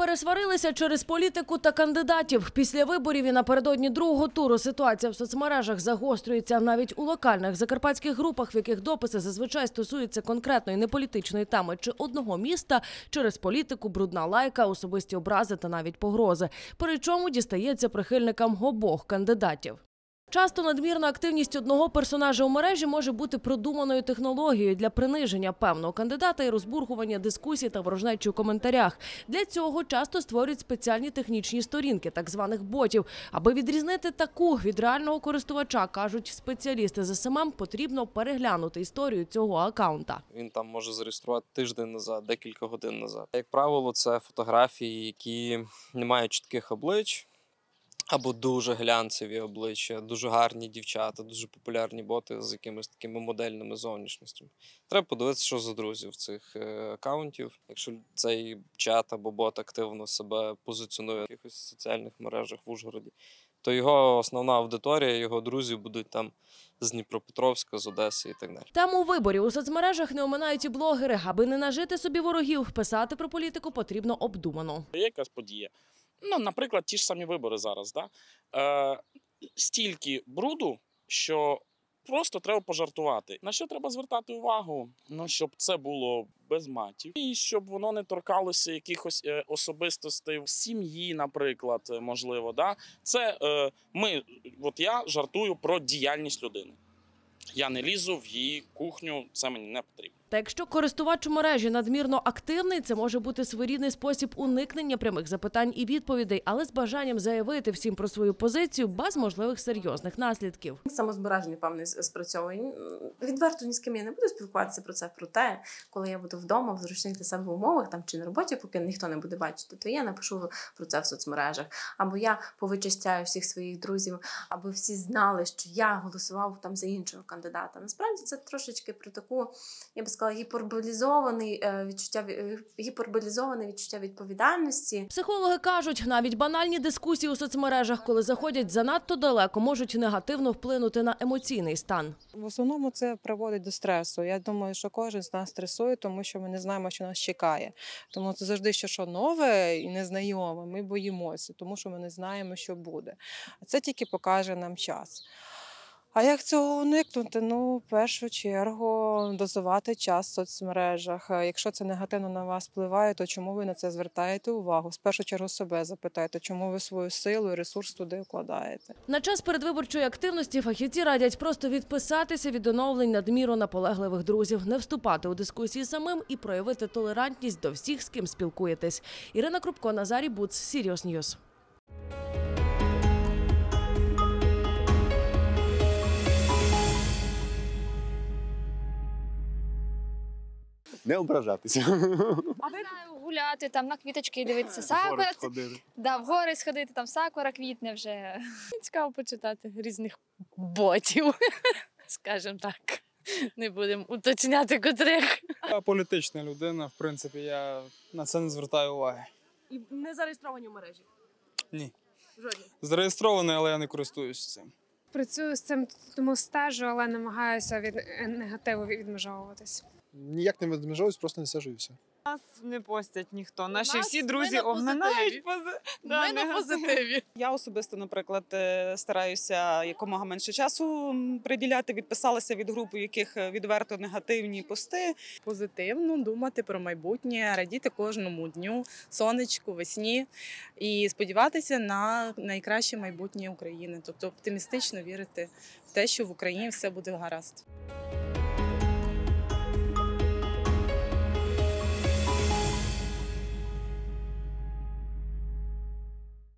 Пересварилися через політику та кандидатів. Після виборів і напередодні другого туру ситуація в соцмережах загострюється навіть у локальних закарпатських групах, в яких дописи зазвичай стосуються конкретної неполітичної теми чи одного міста через політику, брудна лайка, особисті образи та навіть погрози. Причому дістається прихильникам обох кандидатів. Часто надмірна активність одного персонажа у мережі може бути продуманою технологією для приниження певного кандидата і розбурхування дискусій та ворожнечі у коментарях. Для цього часто створюють спеціальні технічні сторінки, так званих ботів. Аби відрізнити таку від реального користувача, кажуть спеціалісти з СММ, потрібно переглянути історію цього акаунта. Він там може зареєструвати тиждень назад, декілька годин назад. Як правило, це фотографії, які не мають чітких облич. Або дуже глянцеві обличчя, дуже гарні дівчата, дуже популярні боти з якимись такими модельними зовнішністями. Треба подивитися, що за друзі в цих е, акаунтів. Якщо цей чат або бот активно себе позиціонує в якихось соціальних мережах в Ужгороді, то його основна аудиторія, його друзі будуть там з Дніпропетровська, з Одеси і так далі. Тему виборів у соцмережах не оминають і блогери. Аби не нажити собі ворогів, писати про політику потрібно обдумано. Є якась подія. Ну, наприклад, ті ж самі вибори зараз. Да? Е, стільки бруду, що просто треба пожартувати. На що треба звертати увагу? Ну, щоб це було без матів, і щоб воно не торкалося якихось е, особистостей в сім'ї, наприклад, е, можливо. Да? Це е, ми, от я жартую про діяльність людини. Я не лізу в її кухню, це мені не потрібно. Та якщо користувач у мережі надмірно активний, це може бути своєрідний спосіб уникнення прямих запитань і відповідей, але з бажанням заявити всім про свою позицію без можливих серйозних наслідків. Самозбереження, певне, спрацьовує. Відверто ні з ким я не буду спілкуватися про це. Проте, коли я буду вдома в зручних для себе умовах там чи на роботі, поки ніхто не буде бачити, то я напишу про це в соцмережах. Або я повичистяю всіх своїх друзів, аби всі знали, що я голосував там за іншого кандидата. Насправді це трошечки про таку, я би сказала, гіперболізований е, відчуття ві- е, гіперболізоване відчуття відповідальності. Психологи кажуть, навіть банальні дискусії у соцмережах, коли заходять занадто далеко, можуть негативно вплинути на емоційний стан. В основному це приводить до стресу. Я думаю, що кожен з нас стресує, тому що ми не знаємо, що нас чекає. Тому це завжди що, що нове і незнайоме. Ми боїмося, тому що ми не знаємо, що буде. А це тільки покаже нам час. А як цього уникнути? Ну, в першу чергу, дозувати час в соцмережах. Якщо це негативно на вас впливає, то чому ви на це звертаєте увагу? В першу чергу себе запитайте, чому ви свою силу і ресурс туди вкладаєте. На час передвиборчої активності фахівці радять просто відписатися від оновлень надміру наполегливих друзів, не вступати у дискусії самим і проявити толерантність до всіх, з ким спілкуєтесь. Ірина Крупко, Назарій Буц, Сіріус Ньюс. Не ображатися. А ви гуляти там на квіточки дивитися сакура. Да, в гори сходити, там сакура квітне вже. Цікаво почитати різних ботів, скажімо так. Не будемо уточняти котрих. Я політична людина, в принципі, я на це не звертаю уваги. І не зареєстровані в мережі. Ні. Жодні. Зареєстрований, але я не користуюсь цим. Працюю з цим тому стежу, але намагаюся від е, негативу відмежовуватись. Ніяк не відмежовуюсь, просто не сажу і. Нас не постять ніхто. Наші Нас- всі друзі на обминають позитиві. пози... Ми на позитиві. Я особисто, наприклад, е, стараюся якомога менше часу приділяти. Відписалася від груп, у яких е, відверто негативні пости. Позитивно думати про майбутнє, радіти кожному дню, сонечку, весні і сподіватися на найкраще майбутнє України. Тобто оптимістично вірити в те, що в Україні все буде гаразд.